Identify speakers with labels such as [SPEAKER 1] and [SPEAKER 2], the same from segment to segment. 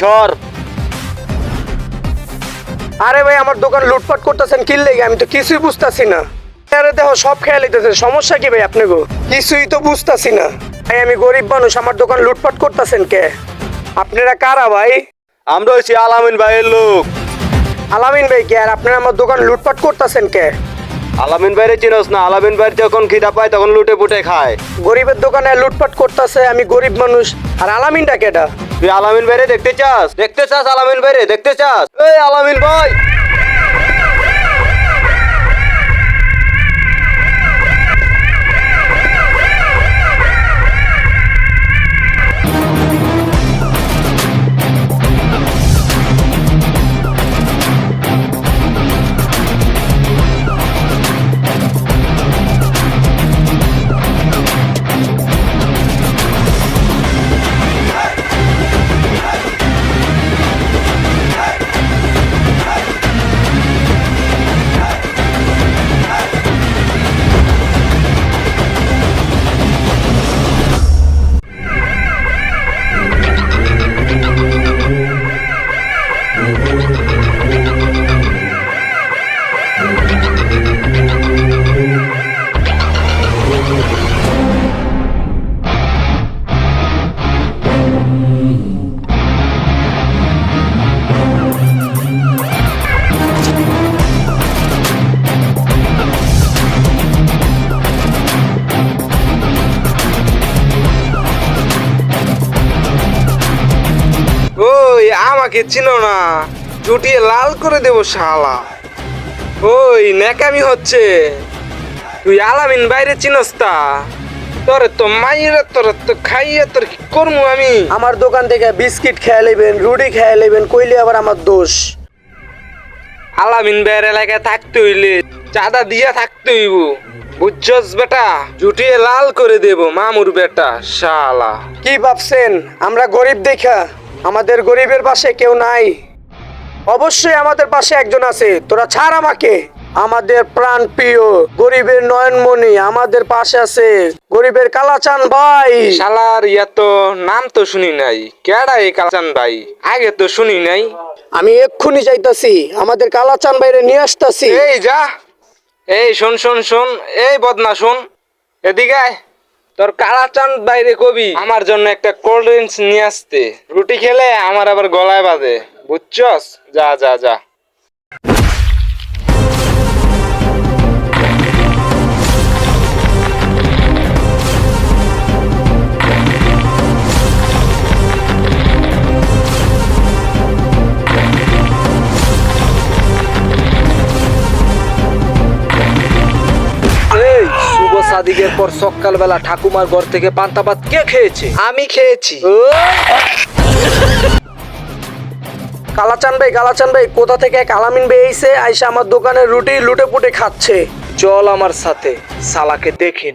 [SPEAKER 1] সর।
[SPEAKER 2] আরে ভাই আমার দোকান লুটপাট করতেছেন কি লেগে আমি তো কিছুই বুঝতাছি না। আরে দেখো সব খেয়াল দিতেছে সমস্যা কি ভাই আপনি গো কিছুই তো বুঝতাছি না। ভাই আমি গরিব মানুষ আমার দোকান লুটপাট করতেছেন কে? আপনারা কারা ভাই?
[SPEAKER 1] আমরা হচ্ছি আলামিন ভাইয়ের লোক।
[SPEAKER 2] আলামিন ভাই কে? আর আপনারা আমার দোকান লুটপাট করতেছেন কে?
[SPEAKER 1] আলামিন ভাইরে চিনোস না আলামিন ভাই যখন খিদা পায় তখন লুটে পুটে খায়।
[SPEAKER 2] গরিবের দোকানে লুটপাট করতেছে আমি গরিব মানুষ। আর আলামিনটা কেটা
[SPEAKER 1] তুই আলামিন ভাইরে দেখতে চাস? দেখতে চাস আলামিন ভাইরে? দেখতে চাস? এই আলামিন ভাই!
[SPEAKER 3] আমাকে চিনো না। চুটিয়ে লাল করে দেবো শালা। ওই নেকামি হচ্ছে। তুই আলামিন বাইরে চিনস তা। তোরে তো মাইরে তোরে তো খাইয়ে তোর কি করব আমি?
[SPEAKER 2] আমার দোকান থেকে বিস্কিট খেয়ে নেবেন রুটি খেয়ে নেবেন কইলে আবার আমার দোষ।
[SPEAKER 3] আলামিন বাইরে এলাকায় থাকতে হইলে চাঁদা দিয়া থাকতে হইব। বুঝছস বেটা? জুটিয়ে লাল করে দেব মামুর বেটা শালা।
[SPEAKER 2] কি ভাবছেন? আমরা গরিব দেখা। আমাদের গরিবের পাশে কেউ নাই। অবশ্যই আমাদের পাশে একজন আছে। তোরা ছাড় আমাকে। আমাদের প্রাণ প্রিয় গরিবের নয়নমণি আমাদের পাশে আছে। গরিবের কালাচান ভাই।
[SPEAKER 3] শালার ইয়া তো নাম তো শুনি নাই। কেডা এই কালচান ভাই? আগে তো শুনি নাই।
[SPEAKER 2] আমি এক্ষুনি যাইতাছি। আমাদের কালাচান বাইরে নিয়ে আসতাছি।
[SPEAKER 3] এই যা। এই শোন শোন শোন। এই বদনা শোন। এদিকে আয়। তোর কালাচাঁদ বাইরে কবি। আমার জন্য একটা কোল্ড ড্রিঙ্কস নিয়ে আসতে। রুটি খেলে আমার আবার গলায় বাজে। বুঝছস? যা যা যা।
[SPEAKER 4] পর সকালবেলা ঠাকুমার ঘর থেকে পান্তা ভাত কে খেয়েছে?
[SPEAKER 2] আমি খেয়েছি। কালাচান ভাই কালাচান ভাই, কোথা থেকে এক আলামিন ভাই এসে আইসা আমার দোকানে রুটি লুটে পুটে খাচ্ছে।
[SPEAKER 4] চল আমার সাথে সালাকে দেখে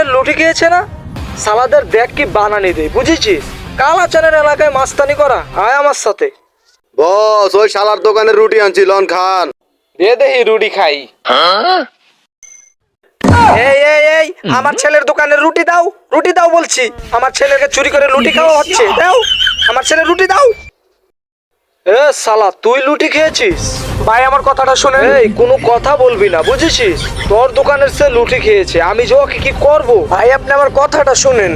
[SPEAKER 4] দোকানের লুটি খেয়েছে না? সালাদের দেখ কি বানানি দে বুঝেছিস? কালাচানের এলাকায় মাস্তানি করা আয় আমার সাথে।
[SPEAKER 1] বস ওই শালার দোকানে রুটি আনছি লন খান।
[SPEAKER 3] দে দেহি রুটি খাই।
[SPEAKER 2] এই এই এই আমার ছেলের দোকানে রুটি দাও রুটি দাও বলছি। আমার ছেলেকে চুরি করে রুটি খাওয়া হচ্ছে দাও। আমার ছেলে রুটি দাও।
[SPEAKER 3] এ
[SPEAKER 4] সালা তুই লুটি খেয়েছিস?
[SPEAKER 2] ভাই আমার কথাটা শুনেন।
[SPEAKER 4] এই কোনো কথা বলবি না বুঝেছিস? তোর দোকানের সে লুটি খেয়েছে আমি যে ওকে কি করব?
[SPEAKER 2] ভাই আপনি আমার কথাটা শুনেন।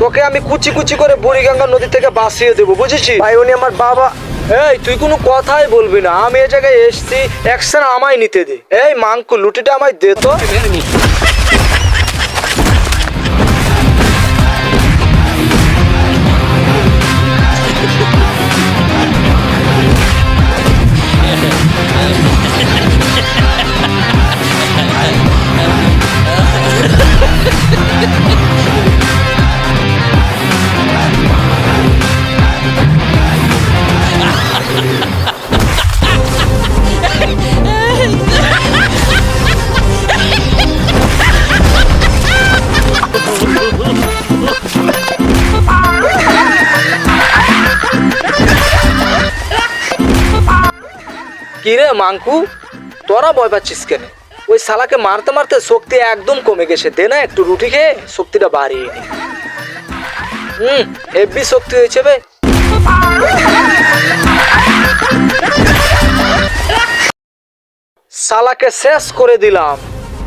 [SPEAKER 4] তোকে আমি কুচি কুচি করে বুড়িগঙ্গা নদী থেকে বাঁচিয়ে দেবো বুঝেছিস?
[SPEAKER 2] ভাই উনি আমার বাবা।
[SPEAKER 4] এই তুই কোনো কথাই বলবি না আমি এ জায়গায় এসছি অ্যাকশন আমায় নিতে দে। এই মাংকু লুটিটা আমায় দে তো। কি রে মাংকু তোরা ভয় পাচ্ছিস কেন? ওই শালাকে মারতে মারতে শক্তি একদম কমে গেছে। দে না একটু রুটি খেয়ে শক্তিটা বাড়িয়ে নে। হুম হেভি শক্তি হয়েছে বে। শালাকে শেষ করে দিলাম।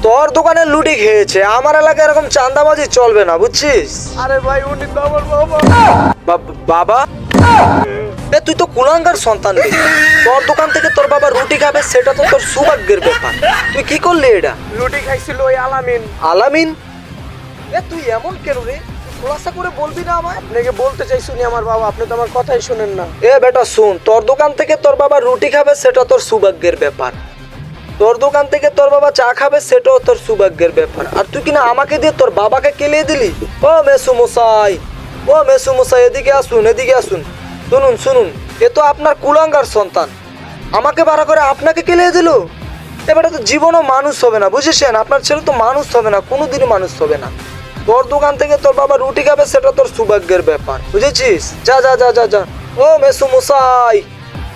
[SPEAKER 4] তোর দোকানে লুটি খেয়েছে। আমার এলাকায় এরকম চান্দাবাজি চলবে না বুঝছিস?
[SPEAKER 2] আরে ভাই উনি বাবা।
[SPEAKER 4] বাবা? এ তুই তো কুলাঙ্গার সন্তান রে। তোর দোকান থেকে তোর বাবা রুটি খাবে সেটা তো তোর সৌভাগ্যের ব্যাপার। তুই কি করলি এটা?
[SPEAKER 2] রুটি খাইছিল ওই আলামিন।
[SPEAKER 4] আলামিন? এ তুই এমন কেন রে? খোলাসা করে বলবি না আমায়?
[SPEAKER 2] আপনাকে বলতে চাইছি উনি আমার বাবা আপনি তো আমার কথাই শুনেন না।
[SPEAKER 4] এ বেটা শুন তোর দোকান থেকে তোর বাবা রুটি খাবে সেটা তোর সৌভাগ্যের ব্যাপার। তোর দোকান থেকে তোর বাবা চা খাবে সেটাও তোর সৌভাগ্যের ব্যাপার। আর তুই কিনা আমাকে দিয়ে তোর বাবাকে কেলিয়ে দিলি? ও মেসু মশাই ও মেসু মশাই এদিকে আসুন এদিকে আসুন। শুনুন শুনুন, এ তো আপনার কুলাঙ্গার সন্তান। আমাকে ভাড়া করে আপনাকে কেলিয়ে দিল? এবারে তো জীবনও মানুষ হবে না, বুঝেছেন? আপনার ছেলে তো মানুষ হবে না, কোনোদিনই মানুষ হবে না। তোর দোকান থেকে তোর বাবা রুটি খাবে, সেটা তোর সৌভাগ্যের ব্যাপার, বুঝেছিস? যা যা যা যা যা। ও মেসু মশাই,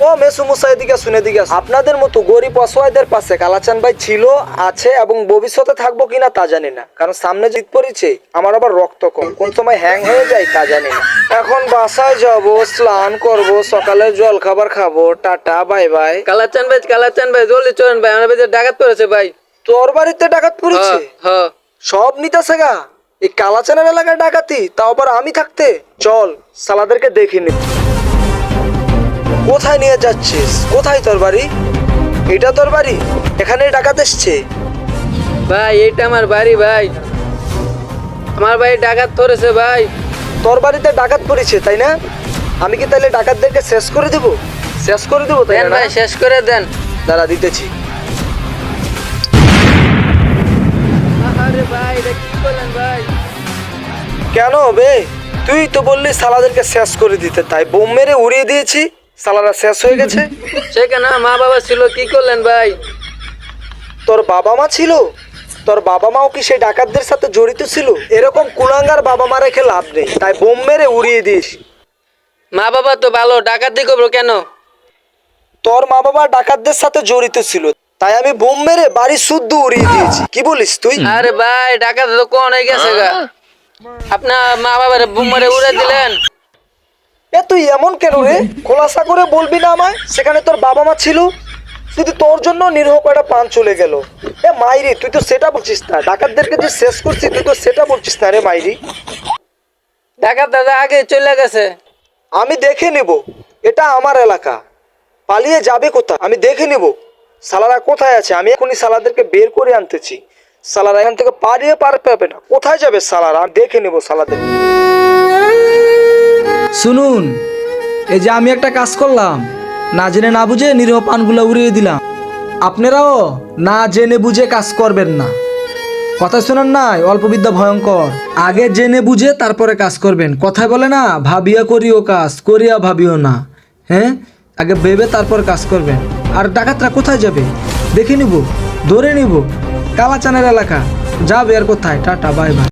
[SPEAKER 4] ও মেসু মশাই দিকে শুনে আসুন। আপনাদের মতো গরিব অসহায়দের পাশে কালাচান ভাই ছিল, আছে এবং ভবিষ্যতে থাকব কিনা তা জানি না, কারণ সামনে জিত পড়েছে, আমার আবার রক্ত কম। কোন সময় হ্যাং হয়ে যায় তা জানি না। এখন বাসায় যাব স্নান করব সকালে জল খাবার খাব। Tata bye by.
[SPEAKER 5] কালাচান ভাই কালাচান ভাই জলদি চলেন ভাই আমার বাড়িতে ডাকাত পড়েছে ভাই।
[SPEAKER 4] তোর বাড়িতে ডাকাত পড়েছে?
[SPEAKER 5] হ্যাঁ
[SPEAKER 4] সব নিতেছে গা। এই কালাচানের এলাকায় ডাকাতি তাও আবার আমি থাকতে? চল সালাদেরকে দেখে নি। কোথায় নিয়ে যাচ্ছিস? কোথায় তোর বাড়ি? এটা তোর বাড়ি? এখানে ডাকাত এসছে।
[SPEAKER 5] ভাই এটা আমার বাড়ি ভাই। আমার বাড়ি ডাকাত ধরেছে ভাই।
[SPEAKER 4] তোর বাড়িতে ডাকাত পড়েছে তাই না? আমি কি তাহলে ডাকাতদেরকে শেষ করে দেব? শেষ করে দেবো তাই না?
[SPEAKER 5] ভাই শেষ করে দেন।
[SPEAKER 4] দাঁড়া দিতেছি।
[SPEAKER 5] ভাই এটা কি করলেন ভাই?
[SPEAKER 4] কেন বে? তুই তো বললি সালাদেরকে শেষ করে দিতে তাই বোম মেরে উড়িয়ে দিয়েছি সালারা শেষ হয়ে গেছে।
[SPEAKER 5] সে সেখানে মা বাবা ছিল কি করলেন ভাই?
[SPEAKER 4] তোর বাবা মা ছিল? তোর বাবা মাও কি সেই ডাকাতদের সাথে জড়িত ছিল? এরকম কুলাঙ্গার বাবা মা রেখে লাভ নেই। তাই বোম মেরে উড়িয়ে দিস।
[SPEAKER 5] মা বাবা তো ভালো ডাকাতি করব কেন?
[SPEAKER 4] তোর মা বাবা ডাকাতদের সাথে জড়িত ছিল। তাই আমি বোম মেরে বাড়ি শুদ্ধ উড়িয়ে দিয়েছি। কি বলিস তুই?
[SPEAKER 5] আরে ভাই ডাকাত তো কোন হয়ে গেছে গা? আপনার মা বাবার বুমারে উড়ে দিলেন।
[SPEAKER 4] এ তুই এমন কেন রে? খোলাসা করে বলবি না আমায়? সেখানে তোর বাবা মা ছিল? শুধু তোর জন্য নিরহ কয়টা পান চলে গেল। এ মাইরি তুই তো সেটা বলছিস না। ডাকাতদেরকে যে শেষ করছিস তুই তো সেটা বলছিস না রে মাইরি।
[SPEAKER 5] ডাকাত দাদা আগে চলে গেছে।
[SPEAKER 4] আমি দেখে নেব এটা আমার এলাকা। পালিয়ে যাবে কোথায়? আমি দেখে নেব। সালারা কোথায় আছে? আমি এখনই সালাদেরকে বের করে আনতেছি। সালারা এখান থেকে পালিয়ে পার পাবে না। কোথায় যাবে সালারা? আমি দেখে নেব সালাদের।
[SPEAKER 6] শুনুন এই যে আমি একটা কাজ করলাম। না জেনে না বুঝে নিরীহ পানগুলো উড়িয়ে দিলাম। আপনারাও না জেনে বুঝে কাজ করবেন না। কথা শোনেন নাই, অল্প বিদ্যা ভয়ঙ্কর। আগে জেনে বুঝে তারপরে কাজ করবেন। কথায় বলে না, ভাবিয়া করিও কাজ, করিয়া ভাবিও না। হ্যাঁ? আগে ভেবে তারপর কাজ করবেন। আর ডাকাতরা কোথায় যাবে? দেখে নিব, ধরে নিব। কালাচানের এলাকা। যাবে আর কোথায়? Tata, bye bye.